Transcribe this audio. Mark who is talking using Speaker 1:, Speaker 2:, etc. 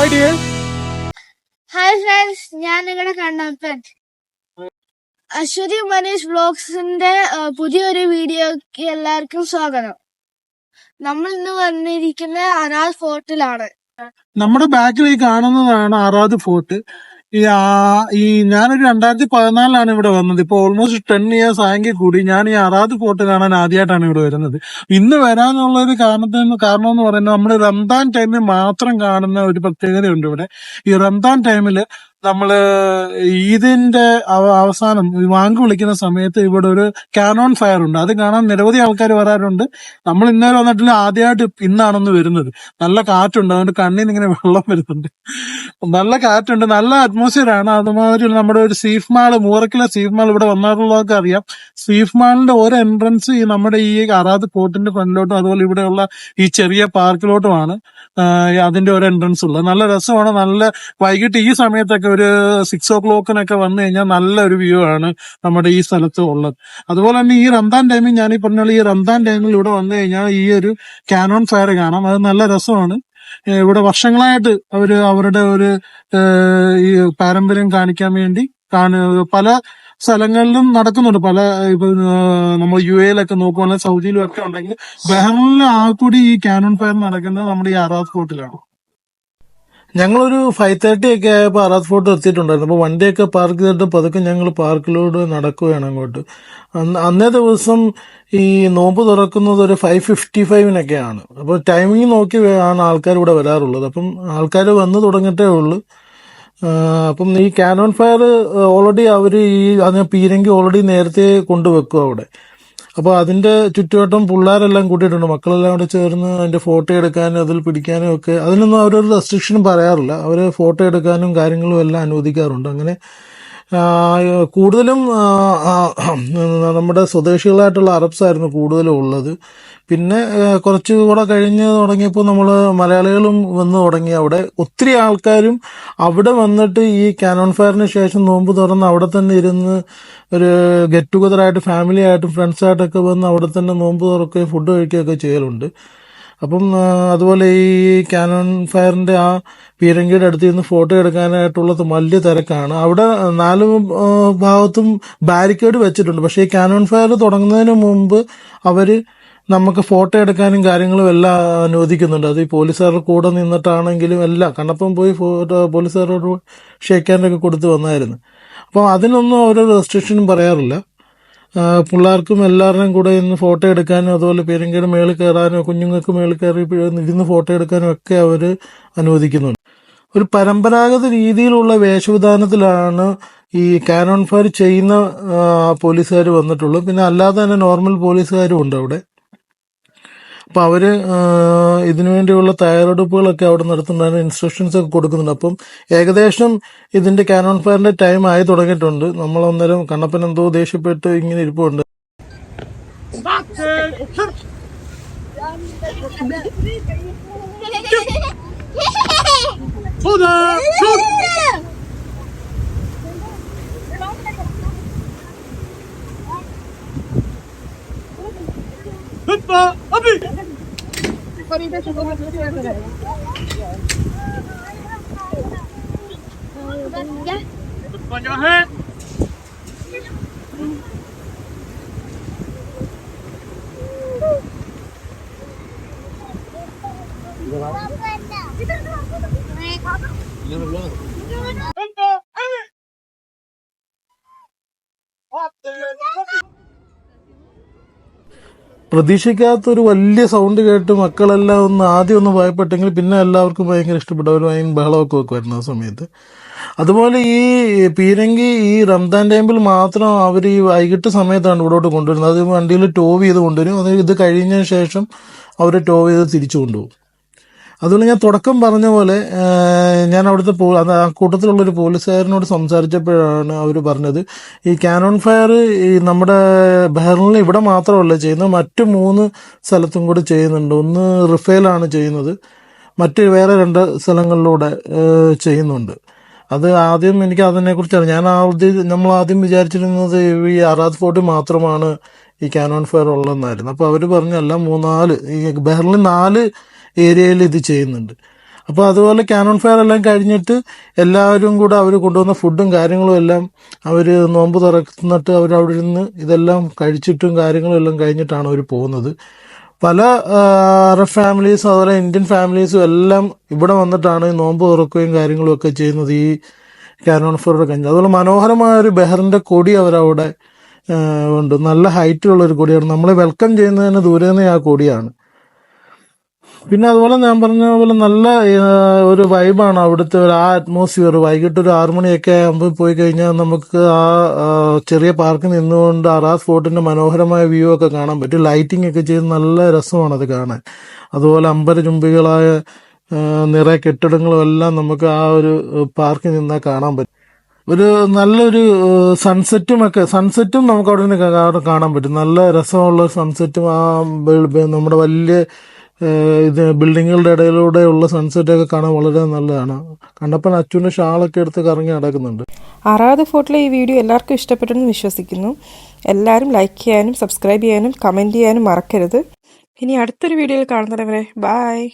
Speaker 1: Hi dear
Speaker 2: hi friends ഞാൻ നിങ്ങളുടെ കണ്ണപ്പൻ അശ്വതി മനീഷ് ബ്ലോഗ്സിന്റെ പുതിയൊരു വീഡിയോക്ക് എല്ലാവർക്കും സ്വാഗതം. നമ്മൾ ഇന്ന് വന്നിരിക്കുന്ന അനാഥ് ഫോർട്ടിലാണ്.
Speaker 1: നമ്മുടെ ബാക്കിൽ കാണുന്നതാണ് അറാദ് ഫോർട്ട്. ഈ ഞാനൊരു രണ്ടായിരത്തി പതിനാലിലാണ് ഇവിടെ വന്നത്. ഇപ്പൊ ഓൾമോസ്റ്റ് ടെൻ ഇയേഴ്സ് ആയെങ്കിൽ കൂടി ഞാൻ ഈ അറാദ് ഫോർട്ട് കാണാൻ ആദ്യമായിട്ടാണ് ഇവിടെ വരുന്നത്. ഇന്ന് വരാനുള്ള ഒരു കാരണത്തിന് കാരണം എന്ന് പറയുന്നത് നമ്മൾ റംദാൻ ടൈമിൽ മാത്രം കാണുന്ന ഒരു പ്രത്യേകതയുണ്ട് ഇവിടെ. ഈ റംദാൻ ടൈമിൽ നമ്മൾ ഇതിന്റെ അവസാനം വാങ്ക് വിളിക്കുന്ന സമയത്ത് ഇവിടെ ഒരു കാനോൺ ഫയർ ഉണ്ട്. അത് കാണാൻ നിരവധി ആൾക്കാർ വരാറുണ്ട്. നമ്മൾ ഇന്നലെ വന്നിട്ടില്ല ആദ്യമായിട്ട് ഇന്നാണെന്ന് വരുന്നത്. നല്ല കാറ്റുണ്ട് അതുകൊണ്ട് കണ്ണിൽ നിന്ന് ഇങ്ങനെ വെള്ളം വരുന്നുണ്ട്. നല്ല കാറ്റുണ്ട് നല്ല അറ്റ്മോസ്ഫിയർ ആണ്. അതുമാതിരി നമ്മുടെ ഒരു സീഫ് മാൾ മൂറക്കിലെ സീഫ് മാൾ ഇവിടെ വന്നിട്ടുള്ളവർക്ക് അറിയാം. സീഫ് മാളിന്റെ ഒരു എൻട്രൻസ് ഈ നമ്മുടെ ഈ അറാദ് പോർട്ടിന്റെ ഫ്രണ്ടിലോട്ടും അതുപോലെ ഇവിടെയുള്ള ഈ ചെറിയ പാർക്കിലോട്ടുമാണ് അതിന്റെ ഒരു എൻട്രൻസ് ഉള്ളത്. നല്ല രസമാണ് നല്ല വൈകിട്ട് ഈ സമയത്തൊക്കെ ഒരു സിക്സ് ഓ ക്ലോക്കിനൊക്കെ വന്നു കഴിഞ്ഞാൽ നല്ലൊരു വ്യൂ ആണ് നമ്മുടെ ഈ സ്ഥലത്ത് ഉള്ളത്. അതുപോലെ തന്നെ ഈ റംദാൻ ടൈമിൽ ഞാൻ ഈ പറഞ്ഞ ഈ റംദാൻ ടൈമിൽ ഇവിടെ വന്നു കഴിഞ്ഞാൽ ഈ ഒരു കാനോൺ ഫയർ കാണാം. അത് നല്ല രസമാണ്. ഇവിടെ വർഷങ്ങളായിട്ട് അവർ അവരുടെ ഒരു ഈ പാരമ്പര്യം കാണിക്കാൻ വേണ്ടി പല സ്ഥലങ്ങളിലും നടക്കുന്നുണ്ട്. പല ഇപ്പൊ നമ്മൾ യു എയിലൊക്കെ നോക്കുവാണെങ്കിൽ സൗദിയിലും ഒക്കെ ഉണ്ടെങ്കിൽ ബഹ്റിനിലും ആ കൂടി ഈ കാനോൺ ഫയർ നടക്കുന്നത് നമ്മുടെ ഈ അറാസ് ഫോർട്ടിലാണ് ഞങ്ങളൊരു ഫൈവ് തേർട്ടി ഒക്കെ ആയപ്പോൾ അറാത്ത് ഫോർട്ട് എത്തിയിട്ടുണ്ടായിരുന്നു അപ്പോൾ വണ്ടിയൊക്കെ പാർക്ക് ചെയ്തിട്ട് പതുക്കെ ഞങ്ങൾ പാർക്കിലൂടെ നടക്കുകയാണ് അങ്ങോട്ട്. അന്ന് ദിവസം ഈ നോമ്പ് തുറക്കുന്നത് ഒരു ഫൈവ് ഫിഫ്റ്റി ഫൈവിനൊക്കെയാണ് അപ്പോൾ ടൈമിംഗ് നോക്കി ആണ് ആൾക്കാർ ഇവിടെ വരാറുള്ളത്. അപ്പം ആൾക്കാർ വന്ന് തുടങ്ങിയിട്ടേ ഉള്ളൂ. അപ്പം ഈ കാനോൺ ഫയർ ഓൾറെഡി അവർ ഈ അതിന് പീരങ്കി ഓൾറെഡി നേരത്തെ കൊണ്ടുവെക്കും അവിടെ. അപ്പോൾ അതിന്റെ ചുറ്റുവട്ടം പിള്ളേരെല്ലാം കൂട്ടിയിട്ടുണ്ട്. മക്കളെല്ലാം കൂടെ ചേർന്ന് അതിന്റെ ഫോട്ടോ എടുക്കാനും അതിൽ പിടിക്കാനും ഒക്കെ അതിനൊന്നും അവരൊരു റെസ്ട്രിക്ഷനും പറയാറില്ല. അവർ ഫോട്ടോ എടുക്കാനും കാര്യങ്ങളും എല്ലാം അനുവദിക്കാറുണ്ട്. അങ്ങനെ കൂടുതലും നമ്മുടെ സ്വദേശികളായിട്ടുള്ള അറബ്സ് ആയിരുന്നു കൂടുതലും ഉള്ളത്. പിന്നെ കുറച്ച് കൂടെ കഴിഞ്ഞ് തുടങ്ങിയപ്പോൾ നമ്മൾ മലയാളികളും വന്ന് തുടങ്ങി. അവിടെ ഒത്തിരി ആൾക്കാരും അവിടെ വന്നിട്ട് ഈ കാനോൺ ഫയറിന് ശേഷം നോമ്പ് തുറന്ന് അവിടെ തന്നെ ഇരുന്ന് ഒരു ഗെറ്റ് ടുഗദർ ആയിട്ട് ഫാമിലി ആയിട്ടും ഫ്രണ്ട്സ് ആയിട്ടൊക്കെ വന്ന് അവിടെ തന്നെ നോമ്പ് തുറക്കുകയും ഫുഡ് കഴിക്കുകയൊക്കെ ചെയ്യലുണ്ട്. അപ്പം അതുപോലെ ഈ കാനോൺ ഫയറിന്റെ ആ പീരങ്കിയുടെ അടുത്ത് നിന്ന് ഫോട്ടോ എടുക്കാനായിട്ടുള്ളത് വലിയ തിരക്കാണ്. അവിടെ നാല് ഭാഗത്തും ബാരിക്കേഡ് വെച്ചിട്ടുണ്ട്. പക്ഷേ ഈ കാനോൺ ഫയർ തുടങ്ങുന്നതിന് മുമ്പ് അവർ നമുക്ക് ഫോട്ടോ എടുക്കാനും കാര്യങ്ങളും എല്ലാം അനുവദിക്കുന്നുണ്ട്. അത് ഈ പോലീസുകാരുടെ കൂടെ നിന്നിട്ടാണെങ്കിലും എല്ലാം. കണ്ണപ്പം പോയി ഫോട്ടോ പോലീസുകാരോട് ഷേക്കാനൊക്കെ കൊടുത്ത് വന്നായിരുന്നു. അപ്പോൾ അതിനൊന്നും ഓരോ റെസ്ട്രിക്ഷനും പറയാറില്ല. പിള്ളേർക്കും എല്ലാവരുടെയും കൂടെ ഇന്ന് ഫോട്ടോ എടുക്കാനും അതുപോലെ പേരങ്കയുടെ മേളിൽ കയറാനും കുഞ്ഞുങ്ങൾക്ക് മേളിൽ കയറി ഇരുന്ന് ഫോട്ടോ എടുക്കാനും ഒക്കെ അവർ അനുവദിക്കുന്നുണ്ട്. ഒരു പരമ്പരാഗത രീതിയിലുള്ള വേഷവിധാനത്തിലാണ് ഈ കാനോൺ ഫയർ ചെയ്യുന്ന പോലീസുകാർ വന്നിട്ടുള്ളൂ പിന്നെ അല്ലാതെ തന്നെ നോർമൽ പോലീസുകാരും ഉണ്ട് അവിടെ. അപ്പൊ അവർ ഇതിനുവേണ്ടിയുള്ള തയ്യാറെടുപ്പുകളൊക്കെ അവിടെ നടത്തുന്നുണ്ട്. ഇൻസ്ട്രക്ഷൻസ് ഒക്കെ കൊടുക്കുന്നുണ്ട്. അപ്പം ഏകദേശം ഇതിന്റെ കാനോൺ ഫയറിന്റെ ടൈം ആയി തുടങ്ങിയിട്ടുണ്ട്. നമ്മൾ അന്നേരം കണ്ണപ്പൻ എന്തോ ദേഷ്യപ്പെട്ട് ഇങ്ങനെ ഇരിപ്പുണ്ട്. अभी है Up there. ഒരു വലിയ സൗണ്ട് കേട്ട് മക്കളെല്ലാം ഒന്ന് ആദ്യം ഒന്ന് ഭയപ്പെട്ടെങ്കിൽ പിന്നെ എല്ലാവർക്കും ഭയങ്കര ഇഷ്ടപ്പെട്ടു. ഭയങ്കര ബഹളമൊക്കെ വെക്കുമായിരുന്നു ആ സമയത്ത്. അതുപോലെ ഈ പീരങ്കി ഈ റംദാൻ ടൈമിൽ മാത്രം അവർ ഈ വൈകിട്ട് സമയത്താണ് ഇവിടോട്ട് കൊണ്ടുവരുന്നത്. അത് വണ്ടിയിൽ ടോവ് ചെയ്ത് കൊണ്ടുവരും. അത് ഇത് കഴിഞ്ഞ ശേഷം അവർ ടോവ് ചെയ്ത് തിരിച്ചു കൊണ്ടുപോകും. അതുകൊണ്ട് ഞാൻ തുടക്കം പറഞ്ഞ പോലെ ഞാൻ അവിടുത്തെ പോ ആ കൂട്ടത്തിലുള്ളൊരു പോലീസുകാരനോട് സംസാരിച്ചപ്പോഴാണ് അവർ പറഞ്ഞത്. ഈ കാനോൺ ഫയർ ഈ നമ്മുടെ ബഹ്റിനിൽ ഇവിടെ മാത്രമല്ല ചെയ്യുന്നത്. മറ്റു മൂന്ന് സ്ഥലത്തും കൂടി ചെയ്യുന്നുണ്ട്. ഒന്ന് റിഫേലാണ് ചെയ്യുന്നത്. മറ്റ് വേറെ രണ്ട് സ്ഥലങ്ങളിലൂടെ ചെയ്യുന്നുണ്ട്. അത് ആദ്യം എനിക്ക് അതിനെക്കുറിച്ചാണ് ഞാൻ ആദ്യം നമ്മൾ ആദ്യം വിചാരിച്ചിരുന്നത് ഈ അറാദ് ഫോർട്ട് മാത്രമാണ് ഈ കാനോൺ ഫയർ ഉള്ളതെന്നായിരുന്നു. അപ്പോൾ അവർ പറഞ്ഞല്ല മൂന്നാൽ ഈ ബഹറിൽ നാല് ഏരിയയിൽ ഇത് ചെയ്യുന്നുണ്ട്. അപ്പോൾ അതുപോലെ ക്യാനോൺ ഫയർ എല്ലാം കഴിഞ്ഞിട്ട് എല്ലാവരും കൂടെ അവർ കൊണ്ടുവന്ന ഫുഡും കാര്യങ്ങളും എല്ലാം അവർ നോമ്പ് തുറന്നിട്ട് അവർ അവിടെ നിന്ന് ഇതെല്ലാം കഴിച്ചിട്ടും കാര്യങ്ങളും എല്ലാം കഴിഞ്ഞിട്ടാണ് അവർ പോകുന്നത്. പല അറബ് ഫാമിലീസും അതുപോലെ ഇന്ത്യൻ ഫാമിലീസും എല്ലാം ഇവിടെ വന്നിട്ടാണ് നോമ്പ് തുറക്കുകയും കാര്യങ്ങളും ഒക്കെ ചെയ്യുന്നത് ഈ ക്യാനോൺ ഫയറുടെ കഴിഞ്ഞ്. അതുപോലെ മനോഹരമായ ഒരു ബെഹറിന്റെ കൊടി അവരവിടെ ഉണ്ട്. നല്ല ഹൈറ്റുള്ള ഒരു കൊടിയാണ്. നമ്മളെ വെൽക്കം ചെയ്യുന്നതിന് ദൂരെ നിന്ന് ആ കൊടിയാണ്. പിന്നെ അതുപോലെ ഞാൻ പറഞ്ഞ പോലെ നല്ല ഒരു വൈബാണ് അവിടുത്തെ ഒരു ആ അറ്റ്മോസ്ഫിയർ വൈകിട്ട് ഒരു ആറു മണിയൊക്കെ ആകുമ്പോൾ പോയി കഴിഞ്ഞാൽ നമുക്ക് ആ ചെറിയ പാർക്കിൽ നിന്നുകൊണ്ട് ആ സ്പോട്ടിന്റെ മനോഹരമായ വ്യൂ ഒക്കെ കാണാൻ പറ്റും. ലൈറ്റിംഗ് ഒക്കെ ചെയ്ത് നല്ല രസമാണ് അത് കാണാൻ. അതുപോലെ അമ്പരചുംബികളായ നിറയെ കെട്ടിടങ്ങളും എല്ലാം നമുക്ക് ആ ഒരു പാർക്കിൽ നിന്നാൽ കാണാൻ പറ്റും. ഒരു നല്ലൊരു സൺസെറ്റും ഒക്കെ സൺസെറ്റും നമുക്ക് അവിടെ നിന്ന് കാണാൻ പറ്റും. നല്ല രസമുള്ള സൺസെറ്റും ആ നമ്മുടെ വലിയ ഇത് ബിൽഡിങ്ങുകളുടെ ഇടയിലൂടെയുള്ള സൺസെറ്റ് ഒക്കെ കാണാൻ വളരെ നല്ലതാണ്. കണ്ടപ്പോൾ അച്ഛന്റെ ഷാളൊക്കെ എടുത്ത് കറങ്ങി നടക്കുന്നുണ്ട്.
Speaker 3: അറാദ് ഫോർട്ടിലെ ഈ വീഡിയോ എല്ലാവർക്കും ഇഷ്ടപ്പെട്ടെന്ന് വിശ്വസിക്കുന്നു. എല്ലാവരും ലൈക്ക് ചെയ്യാനും സബ്സ്ക്രൈബ് ചെയ്യാനും കമന്റ് ചെയ്യാനും മറക്കരുത്. ഇനി അടുത്തൊരു വീഡിയോയിൽ കാണുന്നവരെ ബായ്